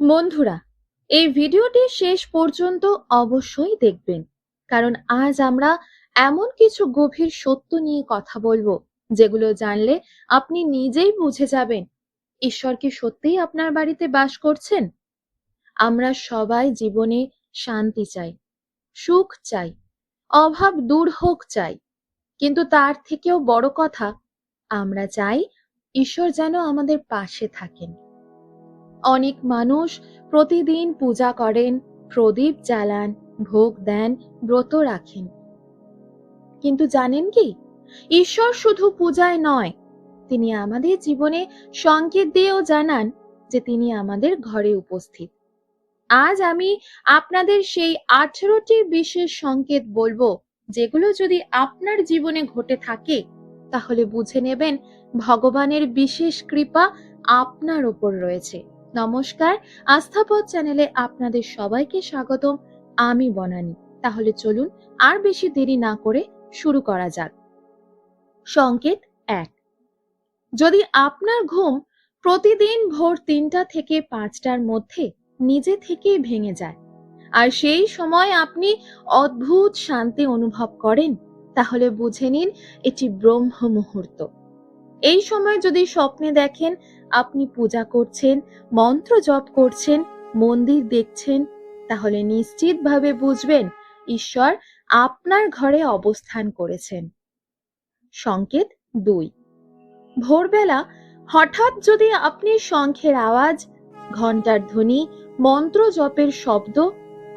বন্ধুরা, এই ভিডিওটি শেষ পর্যন্ত অবশ্যই দেখবেন, কারণ আজ আমরা এমন কিছু গভীর সত্য নিয়ে কথা বলব, যেগুলো জানলে আপনি নিজেই বুঝে যাবেন, ঈশ্বর কি সত্যিই আপনার বাড়িতে বাস করছেন? আমরা সবাই জীবনে শান্তি চাই, সুখ চাই, অভাব দূর হোক চাই, কিন্তু তার থেকেও বড় কথা, আমরা চাই ঈশ্বর যেন আমাদের পাশে থাকেন। অনেক মানুষ প্রতিদিন পূজা করেন, প্রদীপ জ্বালান, ভোগ দেন, ব্রত রাখেন। কিন্তু জানেন কি? ঈশ্বর শুধু পূজায় নয়, তিনি আমাদের জীবনে সংকেত দিয়েও জানান যে তিনি আমাদের ঘরে উপস্থিত। আজ আমি আপনাদের সেই আঠেরোটি বিশেষ সংকেত বলব, যেগুলো যদি আপনার জীবনে ঘটে থাকে, তাহলে বুঝে নেবেন ভগবানের বিশেষ কৃপা আপনার ওপর রয়েছে। নমস্কার আস্থাপথ চ্যানেলে আপনাদের সবাইকে স্বাগতম। আমি বনানী। তাহলে চলুন আর বেশি দেরি না করে শুরু করা যাক। সংকেত এক। যদি আপনার ঘুম প্রতিদিন ভোর তিনটা থেকে পাঁচটার মধ্যে নিজে থেকেই ভেঙে যায়, আর সেই সময় আপনি অদ্ভুত শান্তি অনুভব করেন, তাহলে বুঝে নিন এটি ব্রহ্ম মুহূর্ত এই সময় যদি স্বপ্নে দেখেন আপনি পূজা করছেন, মন্ত্র জপ করছেন, মন্দির দেখছেন, তাহলে নিশ্চিতভাবে বুঝবেন ঈশ্বর আপনার ঘরে অবস্থান করেছেন। সংকেত দুই। ভোরবেলা হঠাৎ যদি আপনি শঙ্খের আওয়াজ ঘণ্টার ধ্বনি, মন্ত্র জপের শব্দ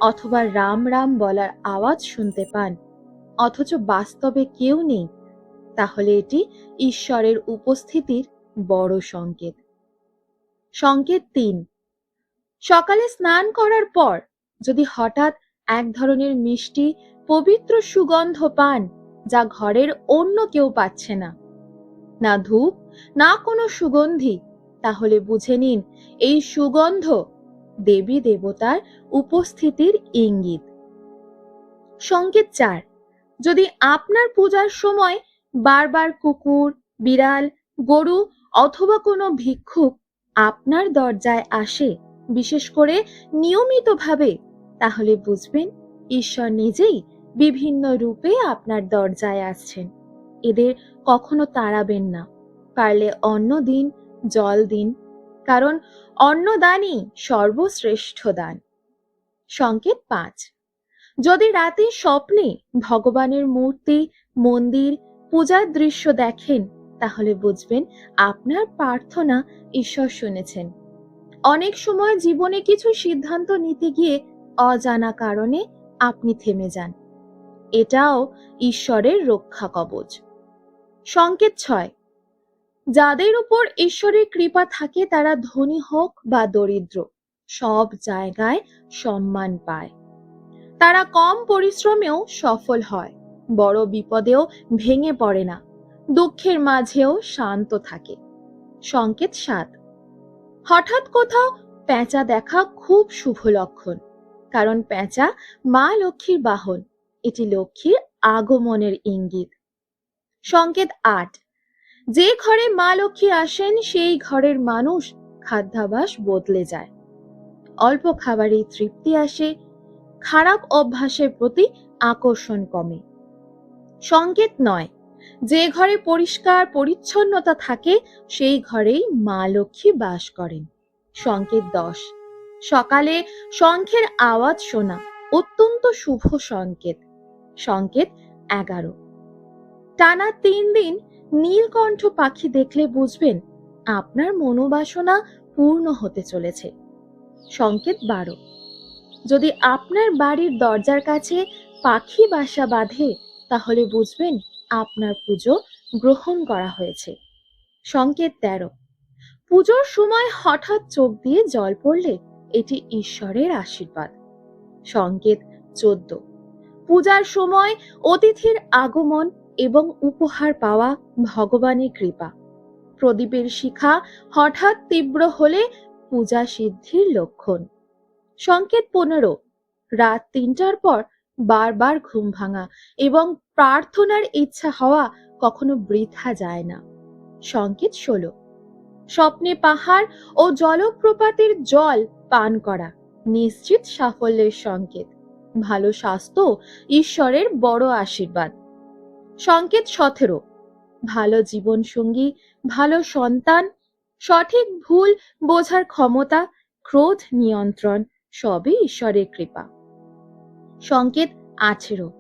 অথবা রাম রাম বলার আওয়াজ শুনতে পান, অথচ বাস্তবে কেউ নেই, তাহলে এটি ঈশ্বরের উপস্থিতির বড় সংকেত। সংকেত তিন। সকালে স্নান করার পর যদি হঠাৎ এক ধরনের মিষ্টি, পবিত্র সুগন্ধ পান, যা ঘরের অন্য কেউ পাচ্ছে না। না ধূপ, না কোনো সুগন্ধি, তাহলে বুঝে নিন এই সুগন্ধ দেবী দেবতার উপস্থিতির ইঙ্গিত। সংকেত চার, যদি আপনার পূজার সময় বারবার কুকুর, বিড়াল, গরু অথবা কোনো ভিক্ষুক আপনার দরজায় আসে, বিশেষ করে নিয়মিতভাবে। তাহলে বুঝবেন, ঈশ্বর নিজেই বিভিন্ন রূপে আপনার দরজায় আসছেন। এদের কখনো তাড়াবেন না। পারলে অন্ন দিন, জল দিন, কারণ অন্নদানই সর্বশ্রেষ্ঠ দান। সংকেত পাঁচ। যদি রাতে স্বপ্নে ভগবানের মূর্তি, মন্দির, পূজার দৃশ্য দেখেন তাহলে বুঝবেন আপনার প্রার্থনা ঈশ্বর শুনেছেন। অনেক সময় জীবনে কিছু সিদ্ধান্ত নিতে গিয়ে অজানা কারণে আপনি থেমে যান। এটাও ঈশ্বরের রক্ষা কবচ। সংকেত ছয়, যাদের উপর ঈশ্বরের কৃপা থাকে তারা ধনী হোক বা দরিদ্র, সব জায়গায় সম্মান পায়। তারা কম পরিশ্রমেও সফল হয়, বড় বিপদেও ভেঙে পড়ে না। দুঃখের মাঝেও শান্ত থাকে। সংকেত সাত। হঠাৎ কোথাও পেঁচা দেখা খুব শুভ লক্ষণ, কারণ পেঁচা মা লক্ষ্মীর বাহন, এটি লক্ষ্মীর আগমনের ইঙ্গিত। সংকেত আট। যে ঘরে মা লক্ষ্মী আসেন, সেই ঘরের মানুষ খাদ্যাভাস বদলে যায়। অল্প খাবারেই তৃপ্তি আসে, খারাপ অভ্যাসের প্রতি আকর্ষণ কমে। সংকেত নয়। যে ঘরে পরিষ্কার পরিচ্ছন্নতা থাকে, সেই ঘরেই মা লক্ষ্মী বাস করেন। সংকেত দশ। সকালে শঙ্খের আওয়াজ শোনা, অত্যন্ত শুভ সংকেত। সংকেত এগারো। টানা তিন দিন নীলকণ্ঠ পাখি দেখলে বুঝবেন, আপনার মনোবাসনা পূর্ণ হতে চলেছে। সংকেত বারো। যদি আপনার বাড়ির দরজার কাছে পাখি বাসা বাঁধে, তাহলে বুঝবেন আপনার পুজো গ্রহণ করা হয়েছে। সংকেত তেরো। পুজোর সময় হঠাৎ চোখ দিয়ে জল পড়লে এটি ঈশ্বরের আশীর্বাদ। সংকেত চোদ্দ। পূজার সময় অতিথির আগমন এবং উপহার পাওয়া ভগবানের কৃপা। প্রদীপের শিখা হঠাৎ তীব্র হলে পূজা সিদ্ধির লক্ষণ। সংকেত পনেরো। রাত তিনটার পর বারবার ঘুম ভাঙা এবং প্রার্থনার ইচ্ছা হওয়া কখনো বৃথা যায় না। সংকেত ষোলো। স্বপ্নে পাহাড় ও জলপ্রপাতের জল পান করা নিশ্চিত সাফল্যের সংকেত। ভালো স্বাস্থ্য ঈশ্বরের বড় আশীর্বাদ। সংকেত সতেরো। ভালো জীবনসঙ্গী, ভালো সন্তান, সঠিক ভুল বোঝার ক্ষমতা, ক্রোধ নিয়ন্ত্রণ, সবই ঈশ্বরের কৃপা। সংকেত আঠেরো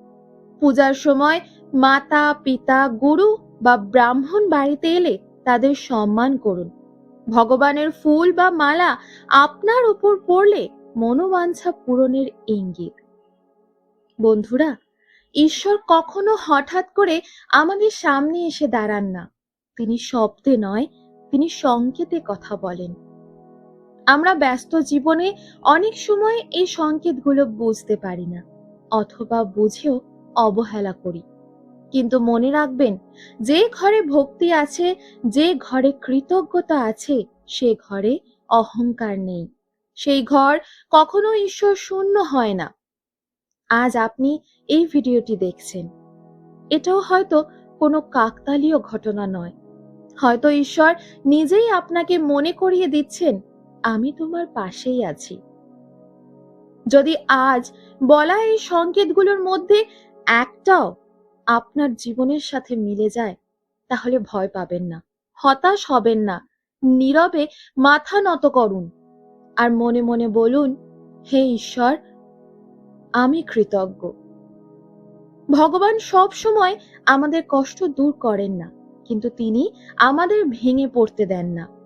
পূজার সময় মাতা, পিতা, গুরু বা ব্রাহ্মণ বাড়িতে এলে তাদের সম্মান করুন। ভগবানের ফুল বা মালা আপনার উপর পড়লে মনোবাঞ্ছা পূরণের ইঙ্গিত। বন্ধুরা, ঈশ্বর কখনো হঠাৎ করে আমাদের সামনে এসে দাঁড়ান না। তিনি শব্দে নয়, তিনি সংকেতে কথা বলেন। আমরা ব্যস্ত জীবনে অনেক সময় এই সংকেতগুলো বুঝতে পারি না, অথবা বুঝেও অবহেলা করি। কিন্তু মনে রাখবেন, যে ঘরে ভক্তি আছে, যে ঘরে কৃতজ্ঞতা আছে, সে ঘরে অহংকার নেই। সেই ঘর কখনো ঈশ্বর শূন্য হয় না। আজ আপনি এই ভিডিওটি দেখছেন। এটাও হয়তো কোনো কাকতালীয় ঘটনা নয়। হয়তো ঈশ্বর নিজেই আপনাকে মনে করিয়ে দিচ্ছেন তোমার পাশেই আছি। যদি আজ বলা এই সংকেতগুলোর মধ্যে একটাও আপনার জীবনের সাথে মিলে যায়, তাহলে ভয় পাবেন না, হতাশ হবেন না, নীরবে মাথা নত করুন আর মনে মনে বলুন, হে ঈশ্বর, আমি কৃতজ্ঞ। ভগবান সব সময় আমাদের কষ্ট দূর করেন না, কিন্তু তিনি আমাদের ভেঙে পড়তে দেন না।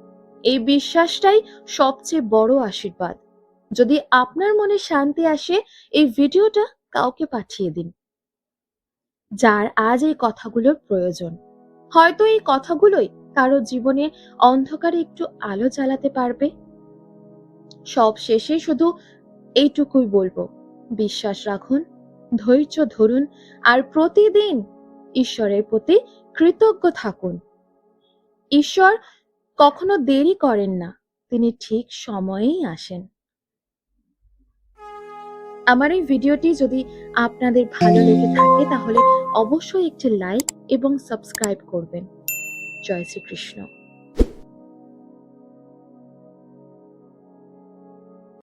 এই বিশ্বাসটাই সবচেয়ে বড় আশীর্বাদ। যদি আপনার মনে শান্তি আসে, এই ভিডিওটা কাউকে পাঠিয়ে দিন। যার আজ এই কথাগুলোর প্রয়োজন। হয়তো এই কথাগুলোই কারও জীবনে অন্ধকারে একটু আলো জ্বালাতে পারবে। সব শেষে শুধু এইটুকুই বলব, বিশ্বাস রাখুন, ধৈর্য ধরুন, আর প্রতিদিন ঈশ্বরের প্রতি কৃতজ্ঞ থাকুন। ঈশ্বর কখনো দেরি করেন না। তিনি ঠিক সময়েই আসেন। আমার এই ভিডিওটি যদি আপনাদের ভালো লেগে থাকে, তাহলে অবশ্যই একটি লাইক এবং সাবস্ক্রাইব করবেন। জয় শ্রীকৃষ্ণ।